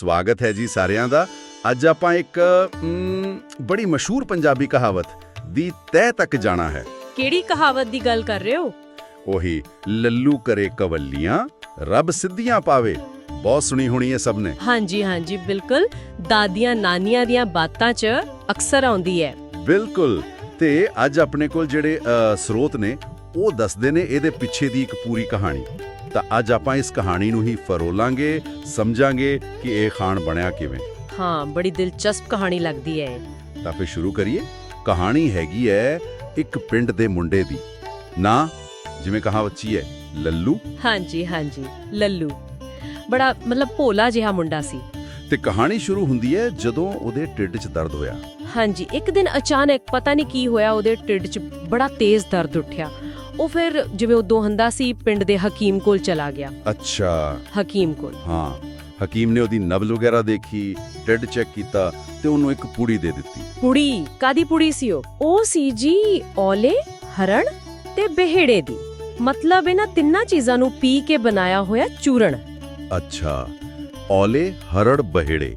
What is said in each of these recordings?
ਸਵਾਗਤ ਹੈ ਜੀ ਸਾਰਿਆਂ ਦਾ। ਅੱਜ ਆਪਾਂ ਇੱਕ ਬੜੀ ਮਸ਼ਹੂਰ ਪੰਜਾਬੀ ਕਹਾਵਤ ਦੀ ਤਹਿ ਤੱਕ ਜਾਣਾ ਹੈ। ਕਿਹੜੀ ਕਹਾਵਤ ਦੀ ਗੱਲ ਕਰ ਰਹੇ ਹੋ? ਉਹੀ ਲੱਲੂ ਕਰੇ ਕਵੱਲੀਆਂ ਰੱਬ ਸਿੱਧੀਆਂ ਪਾਵੇ। ਬਹੁਤ ਸੁਣੀ ਹੋਣੀ ਹੈ ਸਭ ਨੇ। ਹਾਂਜੀ ਹਾਂਜੀ ਬਿਲਕੁਲ। ਦਾਦੀਆਂ ਨਾਨੀਆਂ ਦੀਆਂ ਬਾਤਾਂ 'ਚ ਅਕਸਰ ਆਉਂਦੀ ਹੈ। ਬਿਲਕੁਲ। ਤੇ ਅੱਜ ਆਪਣੇ ਕੋਲ ਜਿਹੜੇ ਸਰੋਤ ਨੇ ਉਹ ਦੱਸਦੇ ਨੇ ਇਹਦੇ ਪਿੱਛੇ ਦੀ ਇੱਕ ਪੂਰੀ ਕਹਾਣੀ। ਤਾਂ ਅੱਜ ਆਪਾਂ ਇਸ ਕਹਾਣੀ ਨੂੰ ਹੀ ਫਰੋਲਾਂਗੇ ਸਮਝਾਂਗੇ ਕਿ ਇਹ ਖਾਣ ਬਣਿਆ ਕਿਵੇਂ। ਹਾਂ ਬੜੀ ਦਿਲਚਸਪ ਕਹਾਣੀ ਲੱਗਦੀ ਹੈ। ਤਾਂ ਫਿਰ ਸ਼ੁਰੂ ਕਰੀਏ। ਕਹਾਣੀ ਹੈਗੀ ਹੈ ਇੱਕ ਪਿੰਡ ਦੇ ਮੁੰਡੇ ਦੀ। ਨਾ ਜਿਵੇਂ ਕਹਾਵਤ 'ਚ ਹੀ ਹੈ ਲੱਲੂ। ਹਾਂਜੀ ਹਾਂਜੀ ਲੱਲੂ। ਬੜਾ ਮਤਲਬ ਭੋਲਾ ਜਿਹਾ ਮੁੰਡਾ ਸੀ। ਤੇ ਕਹਾਣੀ ਸ਼ੁਰੂ ਹੁੰਦੀ ਹੈ ਜਦੋਂ ਉਹਦੇ ਢਿੱਡ 'ਚ ਦਰਦ ਹੋਇਆ। ਹਾਂਜੀ ਇੱਕ ਦਿਨ ਅਚਾਨਕ ਪਤਾ ਨਹੀਂ ਕੀ ਹੋਇਆ ਉਹਦੇ ਢਿੱਡ 'ਚ ਬੜਾ ਤੇਜ਼ ਦਰਦ ਉੱਠਿਆ। ਉਹ ਫਿਰ ਜਿਵੇਂ ਉਦੋਂ ਹੰਦਾ ਸੀ ਪਿੰਡ ਦੇ ਹਕੀਮ ਕੋਲ ਚਲਾ ਗਿਆ। ਅੱਛਾ। ਹਕੀਮ ਕੋਲ। ਹਾਂ। ਹਕੀਮ ਨੇ ਉਹਦੀ ਨਬਜ਼ ਵਗੈਰਾ ਦੇਖੀ ਢਿੱਡ ਚੈੱਕ ਕੀਤਾ ਤੇ ਉਹਨੂੰ ਇੱਕ ਪੁੜੀ ਦੇ ਦਿੱਤੀ। ਪੁੜੀ? ਕਾਦੀ ਪੁੜੀ ਸੀ ਉਹ? ਉਹ ਸੀ ਜੀ ਔਲੇ ਹਰਣ ਤੇ ਬਿਹੜੇ ਦੀ। ਮਤਲਬ ਇਹਨਾਂ ਤਿੰਨਾਂ ਚੀਜ਼ਾਂ ਨੂੰ ਪੀ ਕੇ ਬਣਾਇਆ ਹੋਇਆ ਚੂਰਨ। ਅੱਛਾ। ਔਲੇ ਹਰੜ ਬਹਿੜੇ।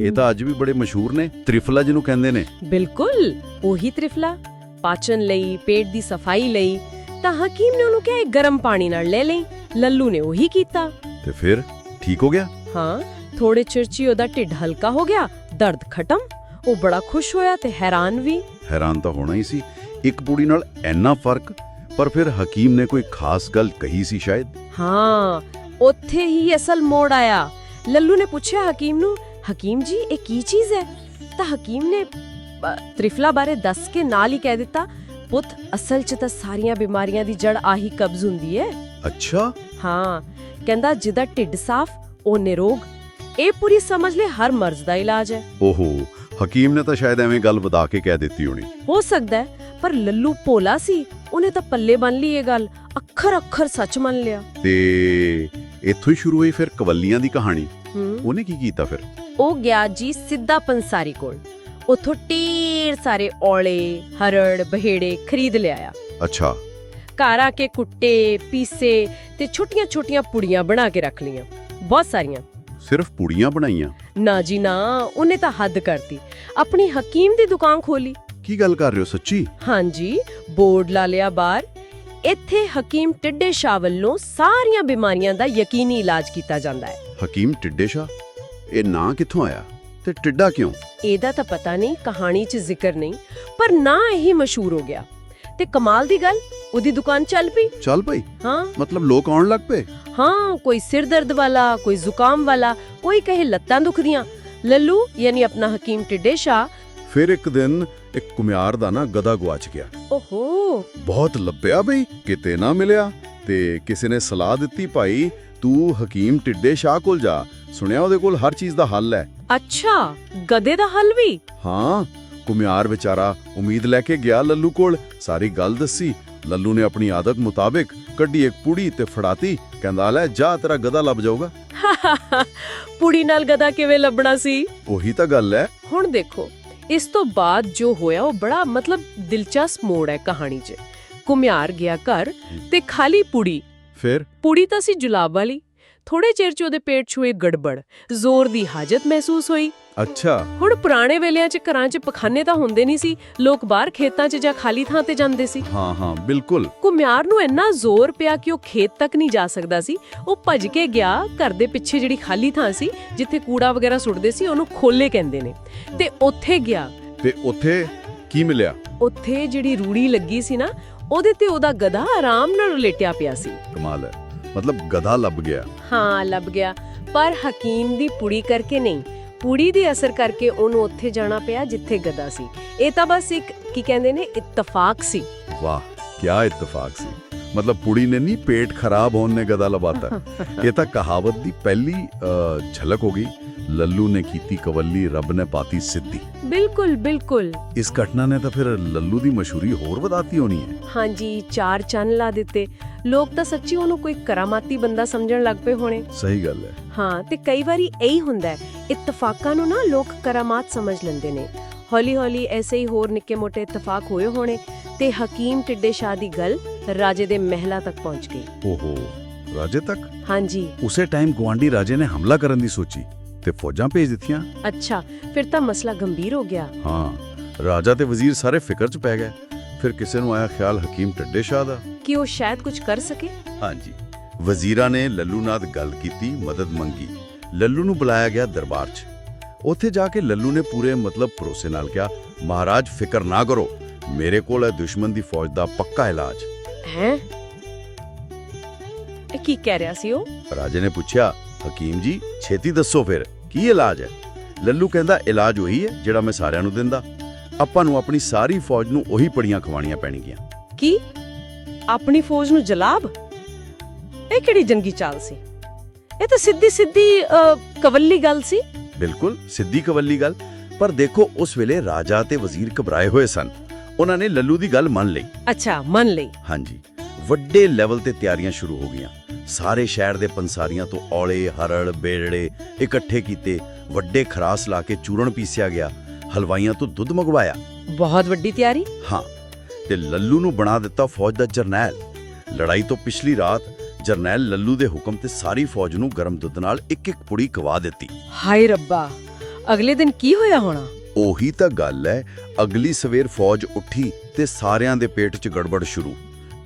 ਇਹ ਤਾਂ ਅੱਜ ਵੀ ਬੜੇ ਮਸ਼ਹੂਰ ਨੇ ਤ੍ਰਿਫਲਾ ਜਿਹਨੂੰ ਕਹਿੰਦੇ ਨੇ। ਬਿਲਕੁਲ। ਉਹੀ ਤ੍ਰਿਫਲਾ। ਪਾਚਨ ਲਈ ਪੇਟ ਦੀ ਸਫ਼ਾਈ ਲਈ। ਤਾਂ ਹਕੀਮ ਨੇ ਉਹਨੂੰ ਕਿਹਾ ਇਹ ਗਰਮ ਪਾਣੀ ਨਾਲ ਲੈ ਲਈ। ਲੱਲੂ ਨੇ ਉਹੀ ਕੀਤਾ। ਤੇ ਫਿਰ ਠੀਕ ਹੋ ਗਿਆ? ਹਾਂ ਥੋੜੇ ਚਿਰ 'ਚ ਹੀ ਉਹਦਾ ਢਿੱਡ ਹਲਕਾ ਹੋ ਗਿਆ ਦਰਦ ਖਤਮ। ਉਹ ਬੜਾ ਖੁਸ਼ ਹੋਇਆ ਤੇ ਹੈਰਾਨ ਵੀ। ਹੈਰਾਨ ਤਾਂ ਹੋਣਾ ਹੀ ਸੀ। ਇੱਕ ਪੁੜੀ ਨਾਲ ਇੰਨਾ ਫ਼ਰਕ ਪਰ ਫਿਰ ਹਕੀਮ ਨੇ ਕੋਈ ਖਾਸ ਗੱਲ ਕਹੀ ਸੀ ਸ਼ਾਇਦ? ਹਾਂ ਉੱਥੇ ਹੀ ਅਸਲ ਮੋੜ ਆਇਆ। ਲੱਲੂ ਨੇ ਪੁੱਛਿਆ ਹਕੀਮ ਨੂੰ ਹਕੀਮ ਜੀ ਇਹ ਕੀ ਚੀਜ਼ ਹੈ? ਤਾਂ ਹਕੀਮ ਨੇ ਅ, ਤ੍ਰਿਫਲਾ ਬਾਰੇ ਦੱਸ ਕੇ ਨਾਲ ਹੀ ਕਹਿ ਦਿੱਤਾ ਪੁੱਤ ਅਸਲ 'ਚ ਤਾਂ ਸਾਰੀਆਂ ਬਿਮਾਰੀਆਂ ਦੀ ਜੜ ਆਹੀ ਕਬਜ਼ ਹੁੰਦੀ ਹੈ ਅੱਛਾ। ਹਾਂ ਕਹਿੰਦਾ ਜਿਹਦਾ ਢਿੱਡ ਸਾਫ਼ ਉਹ ਨਿਰੋਗ ਇਹ ਪੂਰੀ ਸਮਝ ਲੈ ਹਰ ਮਰਜ਼ ਦਾ ਇਲਾਜ ਹੈ। ਓਹੋ ਹਕੀਮ ਨੇ ਤਾਂ ਸ਼ਾਇਦ ਐਵੇਂ ਗੱਲ ਵਧਾ ਕੇ ਕਹਿ ਦਿੱਤੀ ਹੋਣੀ। ਹੋ ਸਕਦਾ ਹੈ, ਪਰ ਲੱਲੂ ਭੋਲਾ ਸੀ ਉਹਨੇ ਤਾਂ ਪੱਲੇ ਬੰਨ ਲਈ ਇਹ ਗੱਲ ਅੱਖਰ ਅੱਖਰ ਸੱਚ ਮੰਨ ਲਿਆ। ਤੇ ਇੱਥੋਂ ਹੀ ਸ਼ੁਰੂ ਹੋਈ ਫਿਰ ਕਵੱਲੀਆਂ ਦੀ ਕਹਾਣੀ। ਹੂੰ। ਉਹਨੇ ਕੀ ਕੀਤਾ ਫਿਰ? ਉਹ ਗਿਆ ਜੀ ਸਿੱਧਾ ਪੰਸਾਰੀ ਕੋਲ। ਉਥੋਂ ਢੇਰ ਸਾਰੇ ਔਲੇ ਹਰੜ ਬਹੇੜੇ ਖਰੀਦ ਲਿਆਇਆ ਅੱਛਾ। ਘਰ ਆ ਕੇ ਕੁੱਟੇ ਪੀਸੇ ਤੇ ਛੋਟੀਆਂ-ਛੋਟੀਆਂ ਪੁੜੀਆਂ ਬਣਾ ਕੇ ਰੱਖ ਲਈਆਂ। ਬਹੁਤ ਸਾਰੀਆਂ। ਸਿਰਫ ਪੁੜੀਆਂ ਬਣਾਈਆਂ? ਨਾ ਜੀ ਨਾ ਉਹਨੇ ਤਾਂ ਹੱਦ ਕਰਤੀ। ਆਪਣੀ ਹਕੀਮ ਦੀ ਦੁਕਾਨ ਖੋਲੀ। ਕੀ ਗੱਲ ਕਰ ਰਹੇ ਹੋ ਸੱਚੀ? ਹਾਂਜੀ ਬੋਰਡ ਲਾ ਲਿਆ ਬਾਹਰ। ਇੱਥੇ ਹਕੀਮ ਟਿੱਡੇ ਸ਼ਾਹ ਵੱਲੋਂ ਸਾਰੀਆਂ ਬਿਮਾਰੀਆਂ ਦਾ ਯਕੀਨੀ ਇਲਾਜ ਕੀਤਾ ਜਾਂਦਾ ਹੈ। ਹਕੀਮ ਟਿੱਡੇ ਸ਼ਾ ਇਹ ਨਾਂ ਕਿੱਥੋਂ ਆਇਆ ਤੇ ਟਿੱਡਾ ਕਿਉਂ? ਇਹਦਾ ਤਾਂ ਪਤਾ ਨਹੀਂ ਕਹਾਣੀ 'ਚ ਜ਼ਿਕਰ ਨਹੀਂ ਪਰ ਨਾ ਇਹੀ ਮਸ਼ਹੂਰ ਹੋ ਗਿਆ। ਤੇ ਕਮਾਲ ਦੀ ਗੱਲ ਉਹਦੀ ਦੁਕਾਨ ਚੱਲ ਪਈ? ਚੱਲ ਭਾਈ ਹਾਂ। ਮਤਲਬ ਲੋਕ ਆਉਣ ਲੱਗ ਪਏ? ਹਾਂ ਕੋਈ ਸਿਰ ਦਰਦ ਵਾਲਾ ਕੋਈ ਜ਼ੁਕਾਮ ਵਾਲਾ ਕੋਈ ਕਹੇ ਲੱਤਾਂ ਦੁਖਦੀਆਂ। ਲੱਲੂ ਯਾਨੀ ਆਪਣਾ ਹਕੀਮ ਟਿੱਡੇ ਫਿਰ ਇੱਕ ਦਿਨ ਇੱਕ ਕੁਮਿਆਰ ਦਾ ਨਾ ਗਦਾ ਗਵਾਚ ਗਿਆ। ਓਹੋ। ਬਹੁਤ ਲੱਭਿਆ ਬਈ ਕਿਤੇ ਨਾ ਮਿਲਿਆ। ਤੇ ਕਿਸੇ ਨੇ ਸਲਾਹ ਦਿੱਤੀ ਭਾਈ ਤੂੰ ਹਕੀਮ ਟਿੱਡੇ ਸ਼ਾਹ ਕੋਲ ਜਾ। ਸੁਣਿਆ ਉਹਦੇ ਕੋਲ ਹਰ ਚੀਜ਼ ਦਾ ਹੱਲ ਹੈ। ਅੱਛਾ ਗਦੇ ਦਾ ਹੱਲ ਵੀ? ਹਾਂ ਕੁਮਿਆਰ ਵਿਚਾਰਾ ਉਮੀਦ ਲੈ ਕੇ ਗਿਆ ਲੱਲੂ ਕੋਲ। ਸਾਰੀ ਗੱਲ ਦੱਸੀ। ਲੱਲੂ ਨੇ ਆਪਣੀ ਆਦਤ ਮੁਤਾਬਿਕ ਕੱਢੀ ਇੱਕ ਪੁੜੀ ਤੇ ਫੜਾਤੀ। ਕਹਿੰਦਾ ਲੈ ਜਾ ਤੇਰਾ ਗਦਾ ਲੱਭ ਜਾਊਗਾ। ਪੁੜੀ ਨਾਲ ਗਦਾ ਕਿਵੇਂ ਲੱਭਣਾ ਸੀ? ਉਹੀ ਤਾਂ ਗੱਲ ਹੈ ਹੁਣ ਦੇਖੋ ਇਸ ਤੋਂ ਬਾਅਦ ਜੋ ਹੋਇਆ ਉਹ ਬੜਾ ਮਤਲਬ ਦਿਲਚਸਪ ਮੋੜ ਹੈ ਕਹਾਣੀ 'ਚ। ਕੁਮਿਆਰ ਗਿਆ ਘਰ ਤੇ ਖਾਲੀ ਪੁੜੀ। ਫਿਰ? ਪੁੜੀ ਤਾਂ ਸੀ ਜੁਲਾਬ ਵਾਲੀ। ਥੋੜੇ ਚਿਰ 'ਚ ਉਹਦੇ ਪੇਟ 'ਚ ਹੋਈ ਗੜਬੜ ਜ਼ੋਰ ਦੀ ਹਾਜਤ ਮਹਿਸੂਸ ਹੋਈ। ਅੱਛਾ। ਹੁਣ ਪੁਰਾਣੇ ਵੇਲਿਆਂ 'ਚ ਘਰਾਂ 'ਚ ਪਖਾਨੇ ਤਾਂ ਹੁੰਦੇ ਨਹੀਂ ਸੀ ਲੋਕ ਬਾਹਰ ਖੇਤਾਂ 'ਚ ਜਾਂ ਖਾਲੀ ਥਾਂ ਤੇ ਜਾਂਦੇ ਸੀ। ਹਾਂ ਹਾਂ ਬਿਲਕੁਲ। ਕੁਮਿਆਰ ਨੂੰ ਇੰਨਾ ਜ਼ੋਰ ਪਿਆ ਕਿ ਉਹ ਖੇਤ ਤੱਕ ਨਹੀਂ ਜਾ ਸਕਦਾ ਸੀ। ਉਹ ਭੱਜ ਕੇ ਗਿਆ ਘਰ ਦੇ ਪਿੱਛੇ ਜਿਹੜੀ ਖਾਲੀ ਥਾਂ ਸੀ ਜਿੱਥੇ ਕੂੜਾ ਵਗੈਰਾ ਸੁੱਟਦੇ ਸੀ ਉਹਨੂੰ ਖੋਲੇ ਕਹਿੰਦੇ ਨੇ। ਤੇ ਉੱਥੇ ਗਿਆ। ਤੇ ਉੱਥੇ ਕੀ ਮਿਲਿਆ? ਉੱਥੇ ਜਿਹੜੀ ਰੂੜੀ ਲੱਗੀ ਸੀ ਨਾ ਉਹਦੇ ਤੇ ਉਹਦਾ ਗਧਾ ਆਰਾਮ ਨਾਲ ਲੇਟਿਆ ਪਿਆ ਸੀ। ਕਮਾਲ ਹੈ। ਮਤਲਬ ਗਧਾ ਲੱਭ ਗਿਆ। ਹਾਂ ਲੱਭ ਗਿਆ। ਪਰ ਹਕੀਮ ਦੀ ਪੁੜੀ ਕਰਕੇ ਨਹੀਂ। ਪੁੜੀ ਦੇ ਅਸਰ ਕਰਕੇ ਉਹਨੂੰ ਉੱਥੇ ਜਾਣਾ ਪਿਆ ਜਿੱਥੇ ਗਧਾ ਸੀ। ਇਹ ਤਾਂ ਬਸ ਇੱਕ ਕੀ ਕਹਿੰਦੇ ਨੇ ਇਤਫਾਕ ਸੀ। ਵਾਹ ਕੀ ਇਤਫਾਕ ਸੀ। ਮਤਲਬ ਪੁੜੀ ਨੇ ਨਹੀਂ ਪੇਟ ਖਰਾਬ ਹੋਣ ਨੇ ਗਦਾ ਲਵਾਤਾ। ਇਹ ਤਾਂ ਕਹਾਵਤ ਦੀ ਪਹਿਲੀ ਝਲਕ ਹੋ ਗਈ। ਲੱਲੂ ਨੇ ਕੀਤੀ ਕਵੱਲੀ ਰੱਬ ਨੇ ਪਾਤੀ ਸਿੱਧੀ। ਬਿਲਕੁਲ ਬਿਲਕੁਲ। ਇਸ ਘਟਨਾ ਨੇ ਤਾਂ ਫਿਰ ਲੱਲੂ ਦੀ ਮਸ਼ਹੂਰੀ ਹੋਰ ਵਧਾਤੀ ਹੋਣੀ ਹੈ। ਹਾਂਜੀ ਚਾਰ ਚੰਨ ਲਾ ਦਿੱਤੇ। ਲੋਕ ਤਾਂ ਸੱਚੀ ਉਹਨੂੰ ਕੋਈ ਕਰਾਮਾਤੀ ਬੰਦਾ ਸਮਝਣ ਲੱਗ ਪਏ ਹੋਣੇ। ਸਹੀ ਗੱਲ ਹੈ। ਹਾਂ ਤੇ ਕਈ ਵਾਰੀ ਇਹੀ ਹੁੰਦਾ ਹੈ ਇਤਫਾਕਾਂ ਨੂੰ ਨਾ ਲੋਕ ਕਰਾਮਾਤ ਸਮਝ ਲੈਂਦੇ ਨੇ। ਹੌਲੀ ਹੌਲੀ ਐਸੇ ਹੀ ਹੋਰ ਨਿੱਕੇ ਮੋਟੇ ਇਤਫਾਕ ਹੋਏ ਹੋਣੇ ਤੇ ਹਕੀਮ ਟਿੱਡੇ ਸ਼ਾਹ ਦੀ ਗੱਲ ਰਾਜੇ ਦੇ ਮਹਿਲਾਂ ਤੱਕ ਪਹੁੰਚ ਗਈ। ਓਹੋ ਰਾਜੇ ਤੱਕ? ਹਾਂਜੀ। ਉਸੇ ਟਾਈਮ ਗਵਾਂਡੀ ਰਾਜੇ ਨੇ ਹਮਲਾ ਕਰਨ ਦੀ ਸੋਚੀ ਤੇ ਫੌਜਾਂ ਭੇਜ ਦਿੱਤੀਆਂ। ਅੱਛਾ ਫਿਰ ਤਾਂ ਮਸਲਾ ਗੰਭੀਰ ਹੋ ਗਿਆ। ਹਾਂ ਰਾਜਾ ਤੇ ਵਜ਼ੀਰ ਸਾਰੇ ਫਿਕਰ 'ਚ ਪੈ ਗਏ। ਫਿਰ ਕਿਸੇ ਨੂੰ ਆਇਆ ਖਿਆਲ ਹਕੀਮ ਟੱਡੇ ਸ਼ਾਹ ਦਾ? ਕਿ ਉਹ ਸ਼ਾਇਦ ਕੁਝ ਕਰ ਸਕੇ? ਹਾਂਜੀ। ਵਜ਼ੀਰਾਂ ਨੇ ਲੱਲੂ ਨਾਲ ਗੱਲ ਕੀਤੀ ਮਦਦ ਮੰਗੀ। ਲੱਲੂ ਨੂੰ ਬੁਲਾਇਆ ਗਿਆ ਦਰਬਾਰ 'ਚ। ਉੱਥੇ ਜਾ ਕੇ ਲੱਲੂ ਨੇ ਪੂਰੇ ਮਤਲਬ ਭਰੋਸੇ ਨਾਲ ਕਿਹਾ ਮਹਾਰਾਜ ਫਿਕਰ ਨਾ ਕਰੋ। ਮੇਰੇ ਕੋਲ ਹੈ ਦੁਸ਼ਮਣ ਦੀ ਫੌਜ ਦਾ ਪੱਕਾ ਇਲਾਜ। ਹੈ? ਇਹ ਕੀ ਕਹਿ ਰਿਹਾ ਸੀ ਉਹ? ਰਾਜੇ ਨੇ ਪੁੱਛਿਆ ਹਕੀਮ ਜੀ ਛੇਤੀ ਦੱਸੋ ਫਿਰ ਕੀ ਇਲਾਜ ਹੈ? ਲੱਲੂ ਕਹਿੰਦਾ ਇਲਾਜ ਉਹੀ ਹੈ ਜਿਹੜਾ ਮੈਂ ਸਾਰਿਆਂ ਨੂੰ ਦਿੰਦਾ। ਆਪਾਂ ਨੂੰ ਆਪਣੀ ਸਾਰੀ ਫੌਜ ਨੂੰ ਉਹੀ ਪੜੀਆਂ ਖਵਾਣੀਆਂ ਪੈਣਗੀਆਂ। ਕੀ? ਆਪਣੀ ਫੌਜ ਨੂੰ ਜਲਾਬ? ਇਹ ਕਿਹੜੀ ਜੰਗੀ ਚਾਲ ਸੀ? ਇਹ ਤਾਂ ਸਿੱਧੀ ਸਿੱਧੀ ਕਵੱਲੀ ਗੱਲ ਸੀ। ਬਿਲਕੁਲ ਸਿੱਧੀ ਕਵੱਲੀ ਗੱਲ। ਪਰ ਦੇਖੋ ਉਸ ਵੇਲੇ ਰਾਜਾ ਤੇ ਵਜ਼ੀਰ ਘਬਰਾਏ ਹੋਏ ਸਨ। ਉਹਨਾਂ ਨੇ ਲੱਲੂ ਦੀ ਗੱਲ ਮੰਨ ਲਈ। ਅੱਛਾ ਮੰਨ ਲਈ। ਹਾਂਜੀ। ਵੱਡੇ ਲੈਵਲ ਤੇ ਤਿਆਰੀਆਂ ਸ਼ੁਰੂ ਹੋ ਗਈਆਂ। ਸਾਰੇ ਸ਼ਹਿਰ ਦੇ ਪੰਸਾਰੀਆਂ ਤੋਂ ਔਲੇ ਹਰੜ ਬੇੜੜੇ ਇਕੱਠੇ ਕੀਤੇ। ਵੱਡੇ ਖਰਾਸ ਲਾ ਕੇ ਚੂਰਨ ਪੀਸਿਆ ਗਿਆ। ਹਲਵਾਈਆਂ ਤੋਂ ਦੁੱਧ ਮੰਗਵਾਇਆ। ਬਹੁਤ ਵੱਡੀ ਤਿਆਰੀ। ਹਾਂ ਤੇ ਲੱਲੂ ਨੂੰ ਬਣਾ ਦਿੱਤਾ ਫੌਜ ਦਾ ਜਰਨੈਲ। ਲੜਾਈ ਤੋਂ ਪਿਛਲੀ ਰਾਤ ਜਰਨੈਲ ਲੱਲੂ ਦੇ ਹੁਕਮ ਤੇ ਸਾਰੀ ਫੌਜ ਨੂੰ ਗਰਮ ਦੁੱਧ ਨਾਲ ਇੱਕ ਇੱਕ ਪੁੜੀ ਕਵਾ ਦਿੱਤੀ। ਹਾਏ ਰੱਬਾ ਅਗਲੇ ਦਿਨ ਕੀ ਹੋਇਆ ਹੋਣਾ? ਉਹੀ ਤਾਂ ਗੱਲ ਹੈ ਅਗਲੀ ਸਵੇਰ ਫੌਜ ਉੱਠੀ ਤੇ ਸਾਰਿਆਂ ਦੇ ਪੇਟ 'ਚ ਗੜਬੜ ਸ਼ੁਰੂ।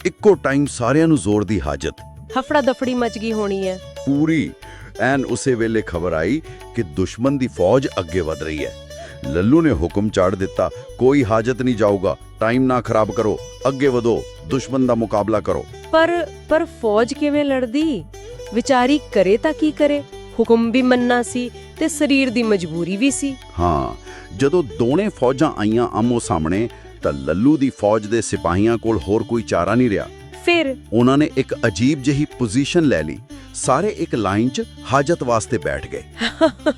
ਇੱਕੋ ਟਾਈਮ ਸਾਰਿਆਂ ਨੂੰ ਜ਼ੋਰ ਦੀ ਹਾਜਤ। ਹਫੜਾ ਦਫੜੀ ਮਚ ਗਈ ਹੋਣੀ ਹੈ ਪੂਰੀ ਐਨ ਉਸੇ ਵੇਲੇ ਖਬਰ ਆਈ ਕਿ ਦੁਸ਼ਮਣ ਦੀ ਫੌਜ ਅੱਗੇ ਵਧ ਰਹੀ ਹੈ ਲੱਲੂ ਨੇ ਹੁਕਮ ਚਾੜ ਦਿੱਤਾ ਕੋਈ ਹਾਜਤ ਨਹੀਂ ਜਾਊਗਾ ਟਾਈਮ ਨਾ ਖਰਾਬ ਕਰੋ ਅੱਗੇ ਵਧੋ ਦੁਸ਼ਮਣ ਦਾ ਮੁਕਾਬਲਾ ਕਰੋ। ਪਰ ਪਰ ਫੌਜ ਕਿਵੇਂ ਲੜਦੀ? ਵਿਚਾਰੀ ਕਰੇ ਤਾਂ ਕੀ ਕਰੇ? ਹੁਕਮ ਵੀ ਮੰਨਣਾ ਸੀ ਤੇ ਸਰੀਰ ਦੀ ਮਜਬੂਰੀ ਵੀ ਸੀ। ਹਾਂ ਜਦੋਂ ਦੋਨੇ ਫੌਜਾਂ ਆਈਆਂ ਆਮੋ ਸਾਹਮਣੇ ਤਾਂ ਲੱਲੂ ਦੀ ਫੌਜ ਦੇ ਸਿਪਾਹੀਆਂ ਕੋਲ ਹੋਰ ਕੋਈ ਚਾਰਾ ਨਹੀਂ ਰਿਹਾ। ਫਿਰ? ਉਹਨਾਂ ਨੇ ਇੱਕ ਅਜੀਬ ਜਿਹੀ ਪੋਜੀਸ਼ਨ ਲੈ ਲਈ। ਸਾਰੇ ਇੱਕ ਲਾਈਨ 'ਚ ਹਾਜਤ ਵਾਸਤੇ ਬੈਠ ਗਏ।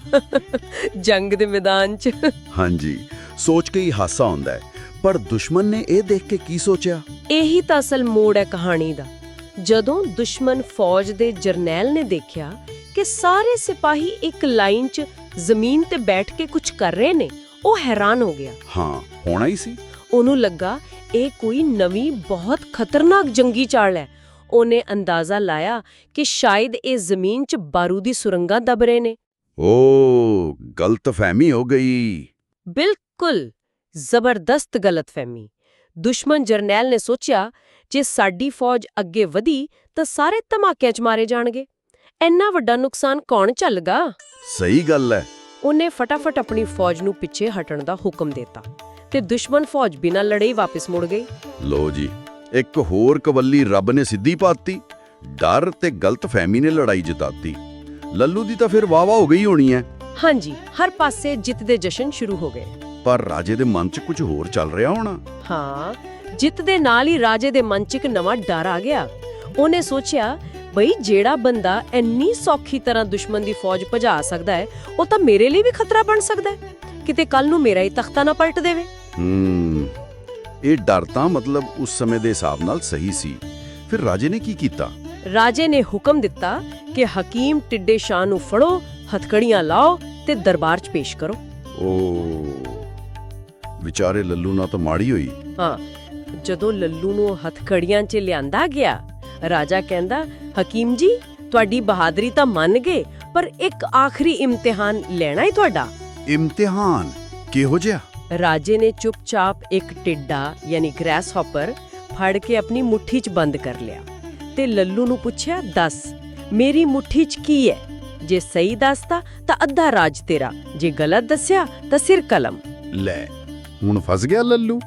ਜੰਗ ਦੇ ਮੈਦਾਨ 'ਚ। ਹਾਂਜੀ ਸੋਚ ਕੇ ਹੀ ਹਾਸਾ ਆਉਂਦਾ ਹੈ। ਪਰ ਦੁਸ਼ਮਣ ਨੇ ਇਹ ਦੇਖ ਕੇ ਕੀ ਸੋਚਿਆ? ਇਹੀ ਤਾਂ ਅਸਲ ਮੋੜ ਹੈ ਕਹਾਣੀ ਦਾ। ਜਦੋਂ ਦੁਸ਼ਮਣ ਫੌਜ ਦੇ ਜਰਨੈਲ ਨੇ ਦੇਖਿਆ ਕਿ ਸਾਰੇ ਸਿਪਾਹੀ ਇੱਕ ਲਾਈਨ 'ਚ ਜ਼ਮੀਨ ਤੇ ਬੈਠ ਕੇ ਕੁਝ ਕਰ ਰਹੇ ਨੇ ਉਹ ਹੈਰਾਨ ਹੋ ਗਿਆ। ਹਾਂ ਹੋਣਾ ਹੀ ਸੀ। ਉਹਨੂੰ ਲੱਗਾ ਇਹ ਕੋਈ ਨਵੀਂ ਬਹੁਤ ਖਤਰਨਾਕ ਜੰਗੀ ਚਾਲ ਹੈ। ਉਹਨੇ ਅੰਦਾਜ਼ਾ ਲਾਇਆ ਕਿ ਸ਼ਾਇਦ ਇਹ ਜ਼ਮੀਨ 'ਚ ਬਾਰੂਦੀ ਸੁਰੰਗਾਂ ਦਬ ਰਹੇ ਨੇ। ਓ ਗਲਤਫਹਿਮੀ ਹੋ ਗਈ। ਬਿਲਕੁਲ! ਜ਼ਬਰਦਸਤ ਗਲਤਫਹਿਮੀ। ਦੁਸ਼ਮਣ ਜਰਨੈਲ ਨੇ ਸੋਚਿਆ ਜੇ ਸਾਡੀ ਫੌਜ ਅੱਗੇ ਵਧੀ ਤਾਂ ਸਾਰੇ ਧਮਾਕਿਆਂ 'ਚ ਮਾਰੇ ਜਾਣਗੇ। ਇੰਨਾ ਵੱਡਾ ਨੁਕਸਾਨ ਕੌਣ ਝੱਲਗਾ? ਸਹੀ ਗੱਲ ਹੈ ਉਹਨੇ ਫਟਾਫਟ ਆਪਣੀ ਫੌਜ ਨੂੰ ਪਿੱਛੇ ਹਟਣ ਦਾ ਹੁਕਮ ਦਿੱਤਾ ਤੇ ਦੁਸ਼ਮਣ ਫੌਜ ਬਿਨਾਂ ਲੜੇ ਵਾਪਸ ਮੁੜ ਗਈ। ਲੋ ਜੀ ਇੱਕ ਹੋਰ ਕਵੱਲੀ ਰੱਬ ਨੇ ਸਿੱਧੀ ਪਾਤੀ। ਡਰ ਤੇ ਗਲਤਫਹਿਮੀ ਨੇ ਲੜਾਈ ਜਿਤਾਤੀ। ਲੱਲੂ ਦੀ ਤਾਂ ਫਿਰ ਵਾਵਾ ਹੋ ਗਈ ਹੋਣੀ ਹੈ ਹਾਂਜੀ ਹਰ ਪਾਸੇ ਜਿੱਤ ਦੇ ਜਸ਼ਨ ਸ਼ੁਰੂ ਹੋ ਗਏ। ਪਰ ਰਾਜੇ ਦੇ ਮਨ 'ਚ ਕੁਝ ਹੋਰ ਚੱਲ ਰਿਹਾ ਹੋਣਾ? ਹਾਂ ਜਿੱਤ ਦੇ ਨਾਲ ਹੀ ਰਾਜੇ ਦੇ ਮਨ 'ਚ ਇੱਕ ਨਵਾਂ ਡਰ ਆ ਗਿਆ। ਉਹਨੇ ਸੋਚਿਆ ਬਈ ਜਿਹੜਾ ਬੰਦਾ ਇੰਨੀ ਸੌਖੀ ਤਰ੍ਹਾਂ ਦੁਸ਼ਮਣ ਦੀ ਫੌਜ ਭਜਾ ਸਕਦਾ ਹੈ ਉਹ ਤਾਂ ਮੇਰੇ ਲਈ ਵੀ ਖਤਰਾ ਬਣ ਸਕਦਾ ਹੈ ਕਿਤੇ ਕੱਲ ਨੂੰ ਮੇਰਾ ਹੀ ਤਖਤਾ ਨਾ ਪਲਟ ਦੇਵੇ। ਹੂੰ। ਇਹ ਡਰ ਤਾਂ ਮਤਲਬ ਉਸ ਸਮੇਂ ਦੇ ਹਿਸਾਬ ਨਾਲ ਸਹੀ ਸੀ। ਫਿਰ ਰਾਜੇ ਨੇ ਕੀ ਕੀਤਾ? ਰਾਜੇ ਨੇ ਹੁਕਮ ਦਿੱਤਾ ਕਿ ਹਕੀਮ ਟਿੱਡੇ ਸ਼ਾਹ ਨੂੰ ਫੜੋ ਹਥਕੜੀਆਂ ਲਾਓ ਤੇ ਦਰਬਾਰ 'ਚ ਪੇਸ਼ ਕਰੋ। ਓ ਵਿਚਾਰੇ ਲੱਲੂ ਨਾਲ ਤਾਂ ਮਾੜੀ ਹੋਈ। ਹਾਂ ਜਦੋਂ ਲੱਲੂ ਨੂੰ ਹਥਕੜੀਆਂ 'ਚ ਲਿਆਂਦਾ ਗਿਆ ਰਾਜਾ ਕਹਿੰਦਾ ਹਕੀਮ ਜੀ ਤੁਹਾਡੀ ਬਹਾਦਰੀ ਤਾਂ ਮੰਨ ਗਏ ਪਰ ਇੱਕ ਆਖਰੀ ਇਮਤਿਹਾਨ ਲੈਣਾ ਹੈ ਤੁਹਾਡਾ? ਇਮਤਿਹਾਨ ਕਿਹੋ ਜਿਹਾ? ਰਾਜੇ ਨੇ ਚੁੱਪਚਾਪ ਇੱਕ ਟਿੱਡਾ ਯਾਨੀ ਗ੍ਰੈਸ ਹਾਪਰ ਫੜ ਕੇ ਆਪਣੀ ਮੁੱਠੀ 'ਚ ਬੰਦ ਕਰ ਲਿਆ ਤੇ ਲੱਲੂ ਨੂੰ ਪੁੱਛਿਆ ਦੱਸ ਮੇਰੀ ਮੁੱਠੀ 'ਚ ਕੀ ਹੈ ਜੇ ਸਹੀ ਦੱਸਤਾ ਤਾਂ ਅੱਧਾ ਰਾਜ ਤੇਰਾ ਜੇ ਗਲਤ ਦੱਸਿਆ ਤਾਂ ਸਿਰ ਕਲਮ। ਲੈ ਹੁਣ ਫਸ ਗਿਆ ਲੱਲੂ।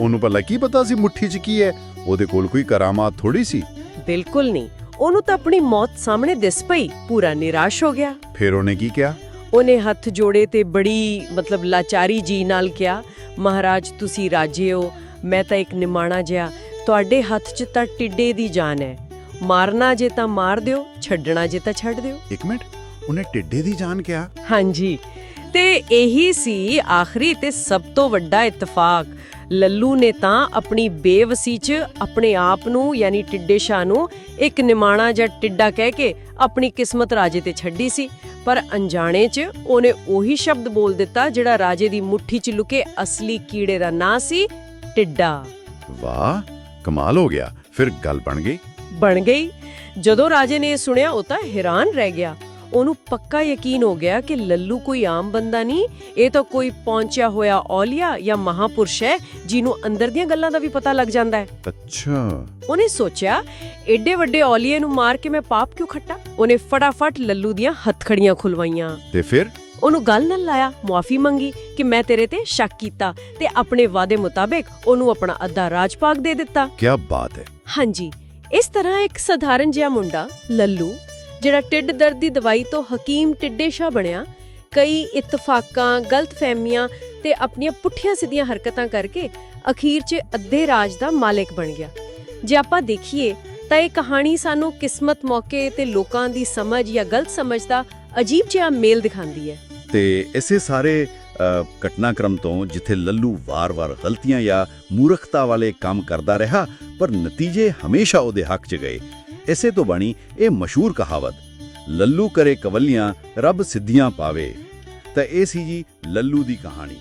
ਉਹਨੂੰ ਭਲਾ ਕੀ ਪਤਾ ਸੀ ਮੁੱਠੀ 'ਚ ਕੀ ਹੈ ਉਹਦੇ ਕੋਲ ਕੋਈ ਕਰਾਮਾਤ ਥੋੜੀ ਸੀ। ਬਿਲਕੁਲ ਨਹੀਂ। ਉਹਨੂੰ ਤਾਂ ਆਪਣੀ ਮੌਤ ਸਾਹਮਣੇ ਦਿਸ ਪਈ ਪੂਰਾ ਨਿਰਾਸ਼ ਹੋ ਗਿਆ। ਫਿਰ ਉਹਨੇ ਕੀ ਕਿਹਾ? ਉਹਨੇ ਹੱਥ ਜੋੜੇ ਤੇ ਬੜੀ ਮਤਲਬ ਲਾਚਾਰੀ ਜੀ ਨਾਲ ਕਿਹਾ ਮਹਾਰਾਜ ਤੁਸੀਂ ਰਾਜੇ ਹੋ ਮੈਂ ਤਾਂ ਇੱਕ ਨਿਮਾਣਾ ਜਿਹਾ। ਤੁਹਾਡੇ ਹੱਥ 'ਚ ਤਾਂ ਟਿੱਡੇ ਦੀ ਜਾਨ ਹੈ। ਮਾਰਨਾ ਜੇ ਤਾਂ ਮਾਰ ਦਿਓ ਛੱਡਣਾ ਜੇ ਤਾਂ ਛੱਡ ਦਿਓ। ਇੱਕ ਮਿੰਟ ਉਹਨੇ ਟਿੱਡੇ ਦੀ ਜਾਨ ਕਿਹਾ? ਹਾਂਜੀ। ਤੇ ਇਹੀ ਸੀ ਆਖਰੀ ਤੇ ਸਭ ਤੋਂ ਵੱਡਾ ਇਤਫਾਕ। ਲੱਲੂ ਨੇ ਤਾਂ ਆਪਣੀ ਬੇਵਸੀ 'ਚ ਆਪਣੇ ਆਪ ਨੂੰ ਯਾਨੀ ਟਿੱਡੇ ਸ਼ਾਹ ਨੂੰ ਇੱਕ ਨਿਮਾਣਾ ਜਾਂ ਟਿੱਡਾ ਕਹਿ ਕੇ ਆਪਣੀ ਕਿਸਮਤ ਰਾਜੇ ਤੇ ਛੱਡੀ ਸੀ। ਪਰ ਅਣਜਾਣੇ 'ਚ ਉਹਨੇ ਉਹੀ ਸ਼ਬਦ ਬੋਲ ਦਿੱਤਾ ਜਿਹੜਾ ਰਾਜੇ ਦੀ ਮੁੱਠੀ 'ਚ ਲੁਕੇ ਅਸਲੀ ਕੀੜੇ ਦਾ ਨਾਂ ਸੀ ਟਿੱਡਾ। ਵਾਹ ਕਮਾਲ ਹੋ ਗਿਆ। ਫਿਰ ਗੱਲ ਬਣ ਗਈ? ਬਣ ਗਈ। ਜਦੋਂ ਰਾਜੇ ਨੇ ਇਹ ਸੁਣਿਆ ਉਹ ਤਾਂ ਹੈਰਾਨ ਰਹਿ ਗਿਆ। ਉਹਨੂੰ ਪੱਕਾ ਯਕੀਨ ਹੋ ਗਿਆ ਕਿ ਲੱਲੂ ਕੋਈ ਆਮ ਬੰਦਾ ਨਹੀਂ ਇਹ ਤਾਂ ਕੋਈ ਪਹੁੰਚਿਆ ਹੋਇਆ ਔਲੀਆ ਜਾਂ ਮਹਾਪੁਰਸ਼ ਹੈ ਜਿਹਨੂੰ ਅੰਦਰ ਦੀਆਂ ਗੱਲਾਂ ਦਾ ਵੀ ਪਤਾ ਲੱਗ ਜਾਂਦਾ ਹੈ। ਅੱਛਾ। ਉਹਨੇ ਸੋਚਿਆ ਏਡੇ ਵੱਡੇ ਔਲੀਏ ਨੂੰ ਮਾਰ ਕੇ ਮੈਂ ਪਾਪ ਕਿਉਂ ਖੱਟਾ? ਉਹਨੇ ਫਟਾਫਟ ਲੱਲੂ ਦੀਆਂ ਹੱਥਖੜੀਆਂ ਖੁਲਵਾਈਆਂ। ਤੇ ਫਿਰ? ਉਹਨੂੰ ਗੱਲ ਨਾਲ ਲਾਇਆ ਮੁਆਫੀ ਮੰਗੀ ਕਿ ਮੈਂ ਤੇਰੇ ਤੇ ਸ਼ੱਕ ਕੀਤਾ ਤੇ ਆਪਣੇ ਵਾਅਦੇ ਮੁਤਾਬਕ ਉਹਨੂੰ ਆਪਣਾ ਅੱਧਾ ਰਾਜ ਭਾਗ ਦੇ ਦਿੱਤਾ। ਕੀ ਬਾਤ ਹੈ। ਹਾਂਜੀ ਇਸ ਤਰ੍ਹਾਂ ਇੱਕ ਸਧਾਰਨ ਜਿਹਾ ਮੁੰਡਾ ਲੱਲੂ ਜਿਹੜਾ ਟਿੱਡ ਦਰਦ ਦੀ ਦਵਾਈ ਤੋਂ ਹਕੀਮ ਟਿੱਡੇ ਸ਼ਾਹ ਬਣਿਆ ਕਈ ਇਤਫਾਕਾਂ ਗਲਤਫਹਿਮੀਆਂ ਤੇ ਆਪਣੀਆਂ ਪੁੱਠੀਆਂ ਸਿੱਧੀਆਂ ਹਰਕਤਾਂ ਕਰਕੇ ਅਖੀਰ 'ਚ ਅੱਧੇ ਰਾਜ ਦਾ ਮਾਲਕ ਬਣ ਗਿਆ। ਜੇ ਆਪਾਂ ਦੇਖੀਏ ਤਾਂ ਇਹ ਕਹਾਣੀ ਸਾਨੂੰ ਕਿਸਮਤ ਮੌਕੇ ਤੇ ਲੋਕਾਂ ਦੀ ਸਮਝ ਜਾਂ ਗਲਤ ਸਮਝ ਦਾ ਅਜੀਬ ਜਿਹਾ ਮੇਲ ਦਿਖਾਉਂਦੀ ਹੈ। ਤੇ ਇਸੇ ਸਾਰੇ ਅ, ਘਟਨਾਕ੍ਰਮ ਤੋਂ ਜਿੱਥੇ ਲੱਲੂ ਵਾਰ-ਵਾਰ ਗਲਤੀਆਂ ਜਾਂ ਮੂਰਖਤਾ ਵਾਲੇ ਕੰਮ ਕਰਦਾ ਰਿਹਾ ਪਰ ਨਤੀਜੇ ਹਮੇਸ਼ਾ ਉਹਦੇ ਹੱਕ 'ਚ ਗਏ। ਇਸੇ ਤੋਂ ਬਣੀ ਇਹ ਮਸ਼ਹੂਰ ਕਹਾਵਤ, ਲੱਲੂ ਕਰੇ ਕਵਲੀਆਂ, ਰੱਬ ਸਿੱਧੀਆਂ ਪਾਵੇ। ਤਾਂ ਇਹ ਸੀ ਜੀ ਲੱਲੂ ਦੀ ਕਹਾਣੀ।